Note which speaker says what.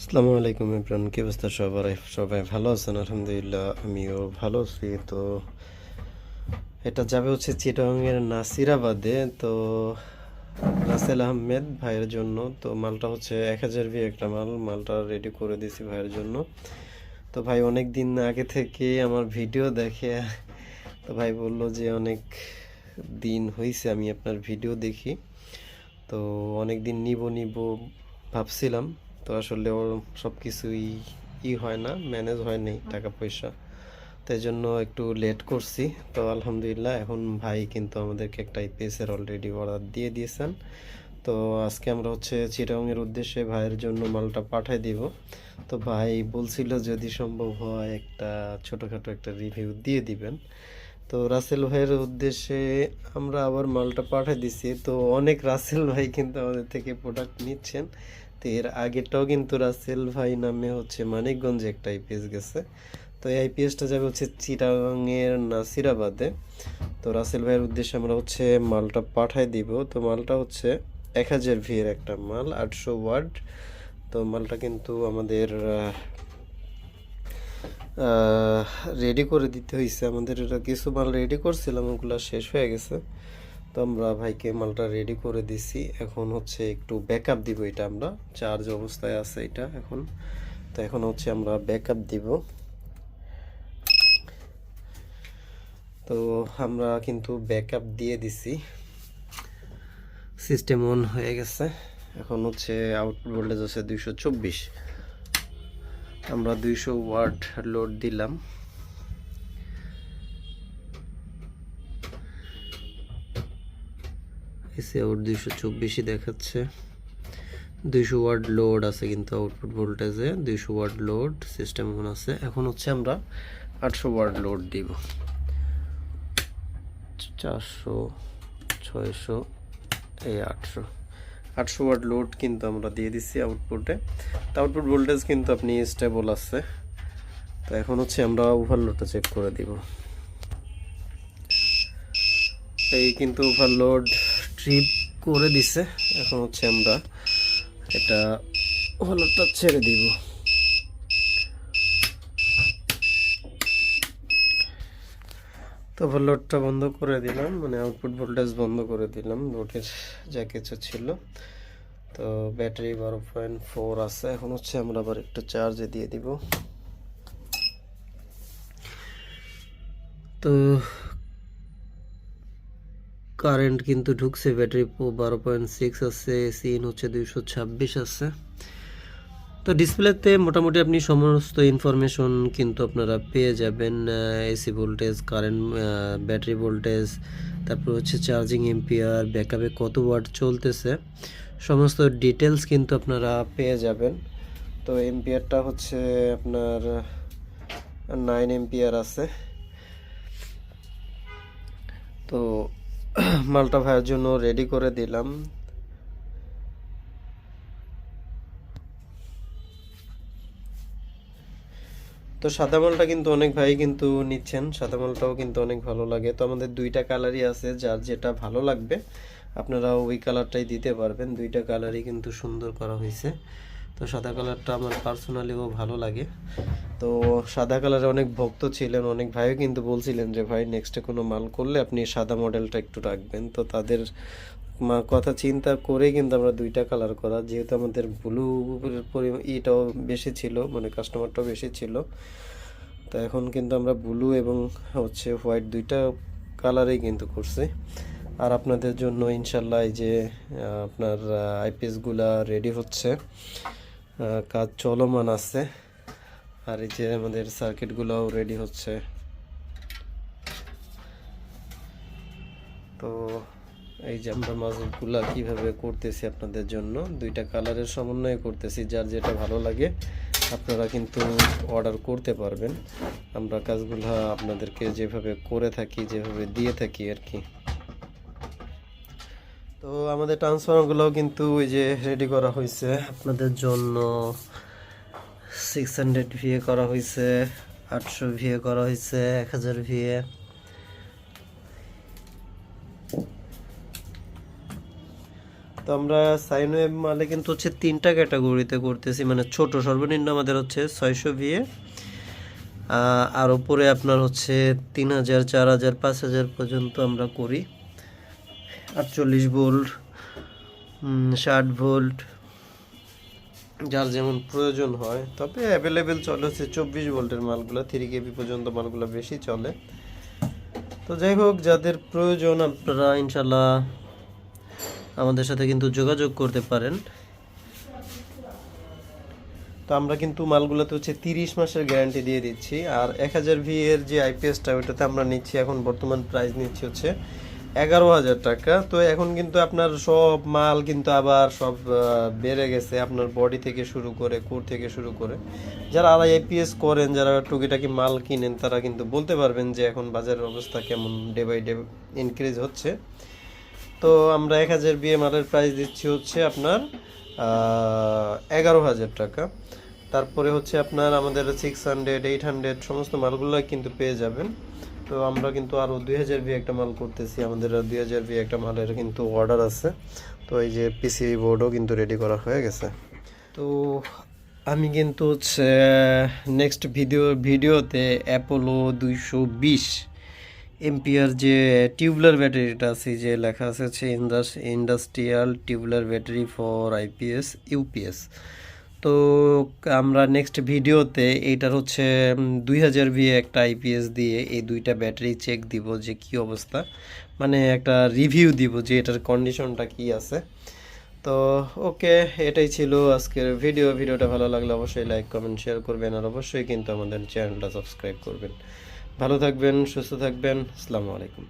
Speaker 1: আসসালামু আলাইকুম ইমরান কি অবস্থা সবার? সবাই ভালো আছেন? আলহামদুলিল্লাহ, আমিও ভালো আছি। তো এটা যাবে হচ্ছে চিটাগাংয়ের নাসিরাবাদে। তো রাসেল আহমেদ ভাইয়ের জন্য, তো মালটা হচ্ছে এক হাজার ভি একটা মাল। মালটা রেডি করে দিয়েছি ভাইয়ের জন্য। তো ভাই অনেক দিন আগে থেকে আমার ভিডিও দেখে, তো ভাই বলল যে অনেক দিন হয়েছে আমি আপনার ভিডিও দেখি। তো অনেক দিন নিব নিব ভাবছিলাম। তো আসলে ওর সব কিছুই ই হয় না ম্যানেজ হয় নাই টাকা পয়সা তাই জন্য একটু লেট করছি। তো আলহামদুলিল্লাহ, এখন ভাই কিন্তু আমাদেরকে একটা আইপিএসের অলরেডি অর্ডার দিয়ে দিয়েছেন। তো আজকে আমরা হচ্ছে চিটাংয়ের উদ্দেশ্যে ভাইয়ের জন্য মালটা পাঠিয়ে দিব। তো ভাই বলছিল যদি সম্ভব হয় একটা ছোটোখাটো একটা রিভিউ দিয়ে দিবেন। তো রাসেল ভাইয়ের উদ্দেশ্যে আমরা আবার মালটা পাঠিয়ে দিছি। তো অনেক রাসেল ভাই কিন্তু আমাদের থেকে প্রোডাক্ট নিচ্ছেন। তো এর আগেরটাও কিন্তু রাসেল ভাই নামে হচ্ছে মানিকগঞ্জে একটা আইপিএস গেছে। তো এই আইপিএসটা যাবে হচ্ছে চিটাগাংয়ের নাসিরাবাদে। তো রাসেল ভাইয়ের উদ্দেশ্যে আমরা হচ্ছে মালটা পাঠাই দিব। তো মালটা হচ্ছে এক হাজার ভিয়ের একটা মাল, আটশো ওয়ার্ড তো মালটা কিন্তু আমাদের রেডি করে দিতে হয়েছে আমাদের এটা কিছু মাল রেডি করছিলাম, ওগুলো শেষ হয়ে গেছে। তো আমরা ভাইকে মালটা রেডি করে দিছি। এখন হচ্ছে একটু ব্যাকআপ দিব এটা আমরা। চার্জ অবস্থায় আছে এটা এখন। তো এখন হচ্ছে আমরা ব্যাকআপ দিব। তো আমরা কিন্তু ব্যাকআপ দিয়ে দিছি। সিস্টেম অন হয়ে গেছে। এখন হচ্ছে আউটপুট ভোল্টেজ হচ্ছে দুইশো আমরা দুইশো ওয়াট লোড দিলাম। এসে আউট দুইশো চব্বিশই দেখাচ্ছে। দুইশো ওয়াট লোড আছে কিন্তু আউটপুট ভোল্টেজে, দুইশো ওয়াট লোড সিস্টেম এখন আছে। এখন হচ্ছে আমরা আটশো ওয়াট লোড দিব। চারশো, ছয়শো, এই আটশো। আটশো ওয়াট লোড কিন্তু আমরা দিয়ে দিচ্ছি আউটপুটে। তো আউটপুট ভোল্টেজ কিন্তু আপনি স্টেবল আছে। তো এখন হচ্ছে আমরা ওভারলোডটা চেক করে দিব। এই কিন্তু ওভারলোড ট্রিপ করে দিছে। এখন হচ্ছে আমরা এটা ওভারলোডটা ছেড়ে দিব। তো ওভারলোডটা বন্ধ করে দিলাম মানে আউটপুট ভোল্টেজ বন্ধ করে দিলাম, লোডের যা কিছু ছিল। তো ব্যাটারি বারো পয়েন্ট ফোর আছে, এখন হচ্ছে আমরা আবার একটু চার্জে দিয়ে দিব। তো কারেন্ট কিন্তু ঢুকছে, ব্যাটারি বারো পয়েন্ট সিক্স আছে, সিন হচ্ছে দুইশো ছাব্বিশ আছে। তো ডিসপ্লেতে মোটামুটি আপনি সমস্ত ইনফরমেশন কিন্তু আপনারা পেয়ে যাবেন AC voltage, current battery voltage, তারপর হচ্ছে চার্জিং এম্পিয়ার ব্যাকআপে কত ওয়াট চলতেছে, সমস্ত ডিটেলস কিন্তু আপনারা পেয়ে যাবেন। তো এম্পিয়ারটা হচ্ছে আপনার নাইন এম্পিয়ার আছে। তো মালটা ভাইয়ের জন্য রেডি করে দিলাম। তো সাদা মালটা কিন্তু অনেক ভাই কিন্তু নিচ্ছেন, সাদা মালটাও কিন্তু অনেক ভালো লাগে। তো আমাদের দুইটা কালারই আছে, যার যেটা ভালো লাগবে আপনারা ওই কালারটাই দিতে পারবেন। দুইটা কালারই কিন্তু সুন্দর করা হয়েছে। তো সাদা কালারটা আমার পার্সোনালিও ভালো লাগে। তো সাদা কালারে অনেক ভক্ত ছিলেন, অনেক ভাইও কিন্তু বলছিলেন যে, ভাই নেক্সটে কোনো মাল করলে আপনি সাদা মডেলটা একটু রাখবেন। তো তাদের মা- কথা চিন্তা করে কিন্তু আমরা দুইটা কালার করা। যেহেতু আমাদের ব্লু ইটাও বেশি ছিল মানে কাস্টমারটাও বেশি ছিল। তো এখন কিন্তু আমরা ব্লু এবং হচ্ছে হোয়াইট দুইটা কালারেই কিন্তু করছি। আর আপনাদের জন্য ইনশাল্লাহ এই যে আপনার আইপিএসগুলা রেডি হচ্ছে। কাজ চলমান আছে। আর এই যে আমাদের সার্কিটগুলোও রেডি হচ্ছে। তো এই যে আমরা মাজগুলা কীভাবে করতেছি আপনাদের জন্য, দুইটা কালারের সমন্বয়ে করতেছি, যার যেটা ভালো লাগে, আপনারা কিন্তু অর্ডার করতে পারবেন। আমরা কাজগুলো আপনাদেরকে যেভাবে করে থাকি, যেভাবে দিয়ে থাকি আর কি। তো আমাদের ট্রান্সফর্মারগুলোও কিন্তু ওই যে রেডি করা হয়েছে। আপনাদের জন্য সিক্স হান্ড্রেড ভিএ করা হয়েছে, আটশো ভিএ করা হয়েছে, এক হাজার ভিএ তো আমরা সাইন ওয়েভ মালে কিন্তু হচ্ছে তিনটা ক্যাটাগরিতে করতেছি মানে ছোট সর্বনিম্ন আমাদের হচ্ছে ছয়শো ভিএ আর উপরে আপনার হচ্ছে তিন হাজার, চার হাজার, পাঁচ হাজার পর্যন্ত আমরা করি। আটচল্লিশ ভোল্ট ষাট ভোল্ট, যার যেমন প্রয়োজন হয়। তবে অ্যাভেলেবেল চলে হচ্ছে চব্বিশ ভোল্টের মালগুলো থ্রি কেবি পর্যন্ত মালগুলো বেশি চলে। তো যাই হোক, যাদের প্রয়োজন আপনারা ইনশাল্লাহ আমাদের সাথে কিন্তু যোগাযোগ করতে পারেন। তো আমরা কিন্তু মালগুলোতে হচ্ছে তিরিশ মাসের গ্যারান্টি দিয়ে দিচ্ছি। আর এক হাজার ভি এর যে আইপিএসটা ওইটাতে আমরা নিচ্ছি। এখন বর্তমান প্রাইস নিচ্ছি হচ্ছে এগারো হাজার টাকা। তো এখন কিন্তু আপনার সব মাল কিন্তু আবার সব বেড়ে গেছে আপনার বডি থেকে শুরু করে, কোর থেকে শুরু করে। যারা আড়াই আইপিএস করেন, যারা টুকিটাকি মাল কিনেন, তারা কিন্তু বলতে পারবেন যে এখন বাজারের অবস্থা কেমন ডে বাই ডে ইনক্রিজ হচ্ছে। তো আমরা এক হাজার বিএ মালের প্রাইস দিচ্ছি হচ্ছে আপনার এগারো হাজার টাকা। তারপরে হচ্ছে আপনার আমাদের সিক্স হান্ড্রেড এইট হান্ড্রেড সমস্ত মালগুলো কিন্তু পেয়ে যাবেন। তো আমরা কিন্তু আরও দুই হাজার বি একটা মাল করতেছি। আমাদের দুই হাজার বি একটা মালের কিন্তু অর্ডার আছে। তো এই যে পিসি বোর্ডও কিন্তু রেডি করা হয়ে গেছে। তো আমি কিন্তু হচ্ছে নেক্সট ভিডিও ভিডিওতে অ্যাপোলো দুইশো বিশ এমপিআর যে টিউবলার ব্যাটারিটা আছে, যে লেখা আছে হচ্ছে industrial tubular battery for IPS UPS তো আমরা নেক্সট ভিডিওতে এইটার হচ্ছে দুই হাজার ভিএ একটা আইপিএস দিয়ে এই দুইটা ব্যাটারি চেক দিব যে কি অবস্থা। মানে একটা রিভিউ দিব যে এটার কন্ডিশনটা কি আছে। তো ওকে, এটাই ছিল আজকের ভিডিও ভিডিওটা ভালো লাগলে অবশ্যই লাইক কমেন্ট শেয়ার করবেন আর অবশ্যই কিন্তু আমাদের চ্যানেলটা সাবস্ক্রাইব করবেন। ভালো থাকবেন, সুস্থ থাকবেন। আসসালামু আলাইকুম।